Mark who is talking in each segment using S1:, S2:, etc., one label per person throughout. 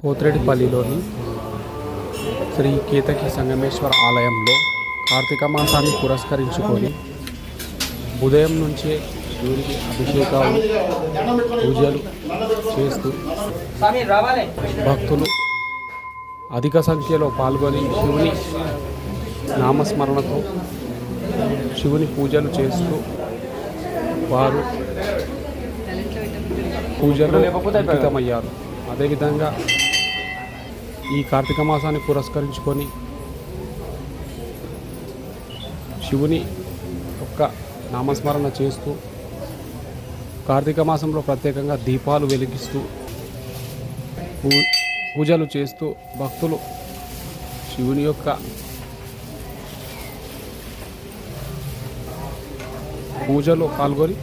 S1: పోతిరెడ్డిపల్లిలోని శ్రీ కేతకి సంగమేశ్వర ఆలయంలో కార్తీక మాసాన్ని పురస్కరించుకొని ఉదయం నుంచే దేవునికి అభిషేకాలు పూజలు చేస్తూ భక్తులు అధిక సంఖ్యలో పాల్గొని శివుని నామస్మరణతో శివుని పూజలు చేస్తూ వారు పూజలు అంకితమయ్యారు అదేవిధంగా ఈ కార్తీక మాసాన్ని పురస్కరించుకొని శివుని యొక్క నామస్మరణ చేస్తూ కార్తీక మాసంలో ప్రత్యేకంగా దీపాలు వెలిగిస్తూ పూ- పూజలు చేస్తూ భక్తులు శివుని యొక్క పూజలో పాల్గొని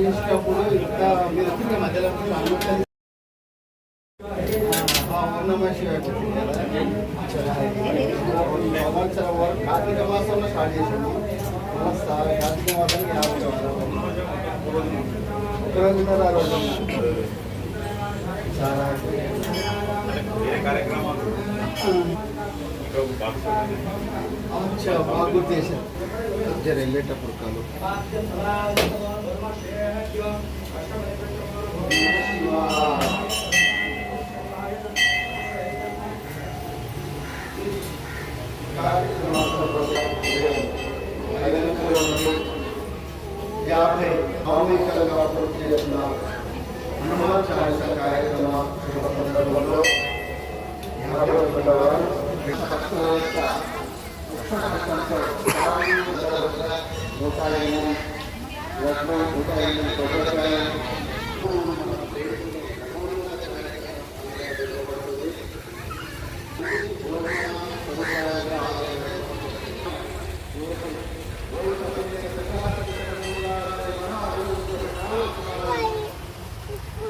S2: చేసినప్పుడు ఇంకా మీరు వచ్చిన మధ్యలో సంవత్సరం కార్తీక మాసంలో స్టార్ట్ చేసాము కార్తీక మాసానికి యాభై ఒకరోజు ఉన్నారు ఆ రోజు. చాలా బాగా గుర్తు చేశారు. జర వెళ్ళేటప్పుడు కాదు. యాభై భావికలుగా పూర్తి చేసిన హనుమాన్ చాలీస కార్యక్రమ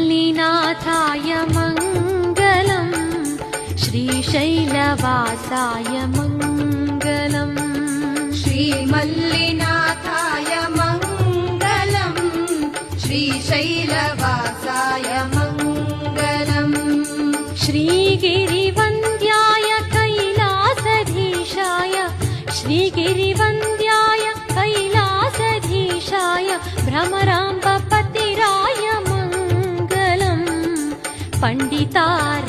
S3: श्रीमल्लिनाथाय मङ्गलम् श्रीशैलवासाय मङ्गलम्
S4: श्रीमल्लिनाथाय मङ्गलम् श्रीशैलवासाय मङ्गलम्
S3: श्रीगिरिवन्द्याय कैलासधीशाय श्रीगिरिवन्द कैलासधीशाय भ्रमराम्बपतिराय मङ्गलम्
S4: पण्डिताराध्याय